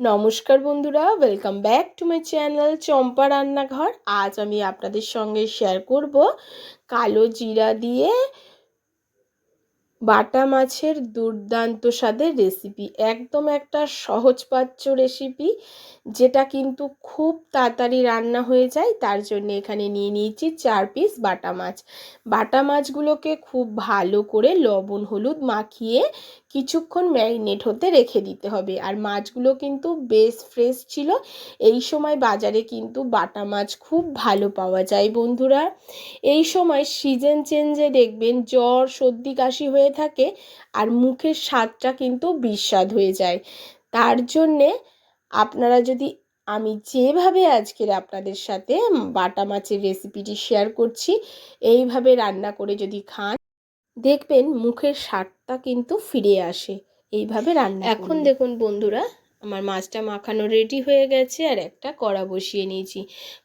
নমস্কার বন্ধুরা welcome back to my channel Champa Rannaghar. আজ আমি আপনাদের সঙ্গে শেয়ার করব কালো জিরা দিয়ে বাটা মাছের দুর্দান্ত স্বাদের রেসিপি একদম একটা সহজপাচ্য রেসিপি যেটা কিন্তু খুব তাড়াতাড়ি রান্না হয়ে যায়, তার জন্য এখানে নিয়ে নিয়েছি চার পিস বাটা মাছ। বাটা মাছগুলোকে খুব ভালো করে লবণ, হলুদ মাখিয়ে কিছুক্ষণ ম্যারিনেট হতে রেখে দিতে হবে। আর মাছগুলো কিন্তু বেশ ফ্রেশ ছিল। এই সময় বাজারে কিন্তু বাটা মাছ খুব ভালো পাওয়া যায় বন্ধুরা। এই সময় সিজন চেঞ্জে দেখবেন জ্বর, সর্দি, কাশি হয়ে থাকে আর মুখের স্বাদটা কিন্তু বিস্বাদ হয়ে যায়। তার জন্যে আপনারা যদি আমি যেভাবে আজকের আপনাদের সাথে বাটা মাছের রেসিপিটি শেয়ার করছি, এইভাবে রান্না করে যদি খান দেখবেন মুখের স্বাদটা কিন্তু ফিরে আসে। এইভাবে রান্না এখন দেখুন বন্ধুরা আমার মাছটা মাখানো রেডি হয়ে গেছে আর একটা কড়া বসিয়ে নিয়েছি।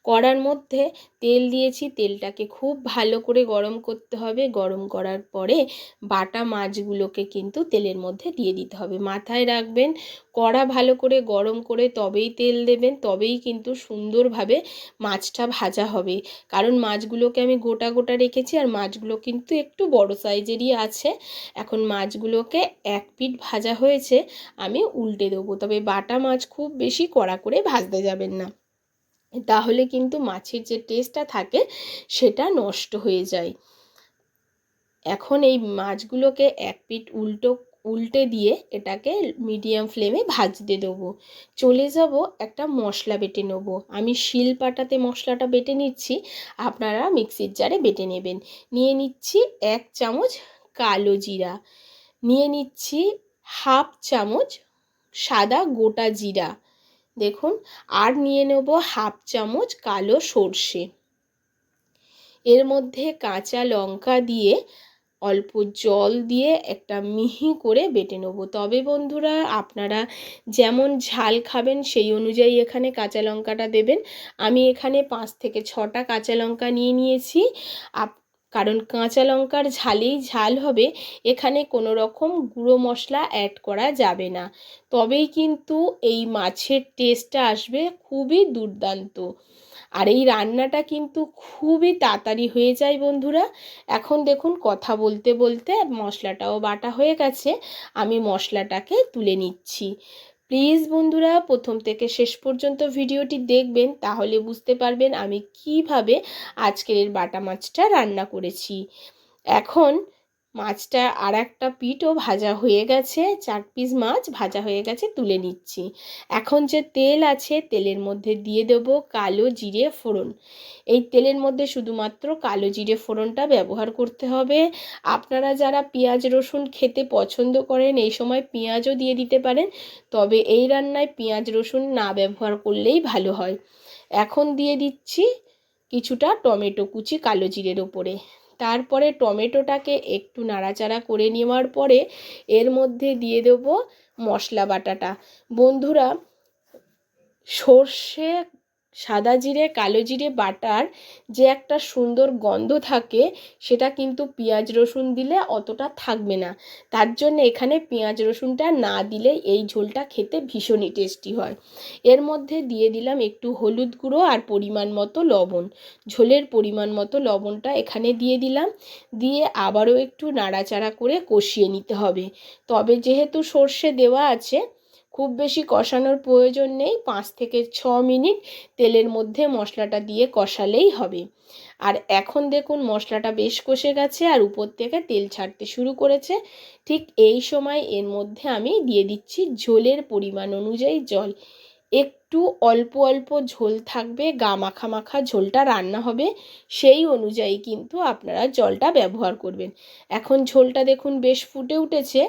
কড়ার মধ্যে তেল দিয়েছি, তেলটাকে খুব ভালো করে গরম করতে হবে। গরম করার পরে বাটা মাছগুলোকে কিন্তু তেলের মধ্যে দিয়ে দিতে হবে। মাথায় রাখবেন, কড়া ভালো করে গরম করে তবেই তেল দেবেন, তবেই কিন্তু সুন্দরভাবে মাছটা ভাজা হবে। কারণ মাছগুলোকে আমি গোটা গোটা রেখেছি আর মাছগুলো কিন্তু একটু বড় সাইজেরই আছে। এখন মাছগুলোকে এক পিঠ ভাজা হয়েছে, আমি উল্টে দেবো। তবে বাটা মাছ খুব বেশি কড়া করে ভাজতে যাবেন না। তাহলে কিন্তু মাছের যে টেস্টটা থাকে, সেটা নষ্ট হয়ে যায়। এখন এই মাছগুলোকে এক পিঠ উল্টো, উল্টে দিয়ে এটাকে মিডিয়াম ফ্লেমে ভাজতে দেবো। চলে যাব একটা মশলা বেটে নেব। আমি শিল পাটাতে মশলাটা বেটে নিচ্ছি, আপনারা মিক্সির জারে বেটে নেবেন। নিয়ে নিচ্ছি এক চামচ কালো জিরা। নিয়ে নিচ্ছি হাফ চামচ সাদা গোটা জিরা। দেখুন, আর নিয়ে নেব হাফ চামচ কালো সর্ষে। এর মধ্যে কাঁচা লঙ্কা দিয়ে অল্প জল দিয়ে একটা মিহি করে বেটে নেব। তবে বন্ধুরা, আপনারা যেমন ঝাল খাবেন, সেই অনুযায়ী এখানে কাঁচা লঙ্কাটা দেবেন। আমি এখানে পাঁচ থেকে ছটা কাঁচা লঙ্কা নিয়ে নিয়েছি। আপ কারণ কাঁচা লঙ্কার ঝালেই ঝাল হবে, এখানে কোনো রকম গুঁড়ো মশলা অ্যাড করা যাবে না। তবেই কিন্তু এই মাছের টেস্টটা আসবে খুবই দুর্দান্ত। আর এই রান্নাটা কিন্তু খুবই তাড়াতাড়ি হয়ে যায় বন্ধুরা। এখন দেখুন কথা বলতে বলতে মশলাটাও বাটা হয়ে গেছে, আমি মশলাটাকে তুলে নিচ্ছি। প্লিজ বন্ধুরা, প্রথম থেকে শেষ পর্যন্ত ভিডিওটি দেখবেন, তাহলে বুঝতে পারবেন আমি কীভাবে আজকের বাটা মাছটা রান্না করেছি। এখন মাছটা আর একটা পিঠও ভাজা হয়ে গেছে। চার পিস মাছ ভাজা হয়ে গেছে, তুলে নিচ্ছি। এখন যে তেল আছে, তেলের মধ্যে দিয়ে দেব কালো জিরে ফোড়ন। এই তেলের মধ্যে শুধুমাত্র কালো জিরে ফোড়নটা ব্যবহার করতে হবে। আপনারা যারা পেঁয়াজ, রসুন খেতে পছন্দ করেন, এই সময় পেঁয়াজও দিয়ে দিতে পারেন, তবে এই রান্নায় পেঁয়াজ, রসুন না ব্যবহার করলেই ভালো হয়। এখন দিয়ে দিচ্ছি কিছুটা টমেটো কুচি কালো জিরের ওপরে। তারপরে টমেটোটাকে একটু নাড়াচাড়া করে নেওয়ার পরে এর মধ্যে দিয়ে দেব মশলা বাটাটা। বন্ধুরা, সর্ষে সাদা জিরে, কালো জিরে, বাটার যে একটা সুন্দর গন্ধ থাকে, সেটা কিন্তু পেঁয়াজ রসুন দিলে অতটা থাকবে না। তার জন্য এখানে পেঁয়াজ রসুনটা না দিলে এই ঝোলটা খেতে ভীষণই টেস্টি হয়। এর মধ্যে দিয়ে দিলাম একটু হলুদ গুঁড়ো আর পরিমাণ মতো লবণ। ঝোলের পরিমাণ মতো লবণটা এখানে দিয়ে দিলাম। দিয়ে আবারও একটু নাড়াচাড়া করে কষিয়ে নিতে হবে। তবে যেহেতু সর্ষে দেওয়া আছে খুব বেশি কষানোর প্রয়োজন নেই। পাঁচ থেকে ছ মিনিট তেলের মধ্যে মশলাটা দিয়ে কষালেই হবে। আর এখন দেখুন মশলাটা বেশ কষে গেছে আর উপর থেকে তেল ছাড়তে শুরু করেছে। ঠিক এই সময় এর মধ্যে আমি দিয়ে দিচ্ছি ঝোলের পরিমাণ অনুযায়ী জল। একটু অল্প অল্প ঝোল থাকবে, গা মাখা মাখা ঝোলটা রান্না হবে, সেই অনুযায়ী কিন্তু আপনারা জলটা ব্যবহার করবেন। এখন ঝোলটা দেখুন বেশ ফুটে উঠেছে,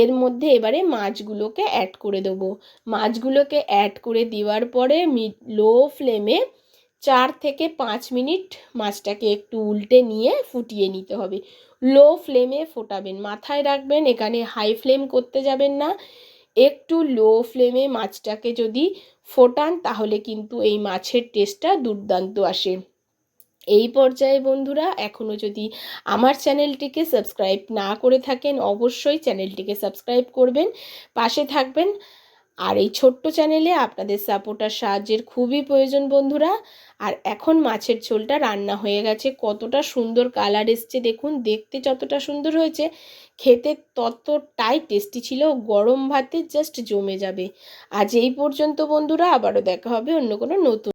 এর মধ্যে এবারে মাছগুলোকে অ্যাড করে দেবো। মাছগুলোকে অ্যাড করে দেওয়ার পরে লো ফ্লেমে চার থেকে পাঁচ মিনিট মাছটাকে একটু উল্টে নিয়ে ফুটিয়ে নিতে হবে। লো ফ্লেমে ফোটাবেন, মাথায় রাখবেন, এখানে হাই ফ্লেম করতে যাবেন না। একটু লো ফ্লেমে মাছটাকে যদি ফোটান, তাহলে কিন্তু এই মাছের টেস্টটা দুর্দান্ত আসে। এই পর্যায়ে বন্ধুরা এখনও যদি আমার চ্যানেলটিকে সাবস্ক্রাইব না করে থাকেন, অবশ্যই চ্যানেলটিকে সাবস্ক্রাইব করবেন, পাশে থাকবেন। আর এই ছোট্ট চ্যানেলে আপনাদের সাপোর্ট আর সাহায্যের খুবই প্রয়োজন, বন্ধুরা। আর এখন মাছের ঝোলটা রান্না হয়ে গেছে। কতটা সুন্দর কালার এসছে, দেখুন। দেখতে যতটা সুন্দর হয়েছে, খেতে ততটাই টেস্টি ছিল। গরম ভাতে জাস্ট জমে যাবে। আজ এই পর্যন্ত, বন্ধুরা। আবারও দেখা হবে অন্য কোনো নতুন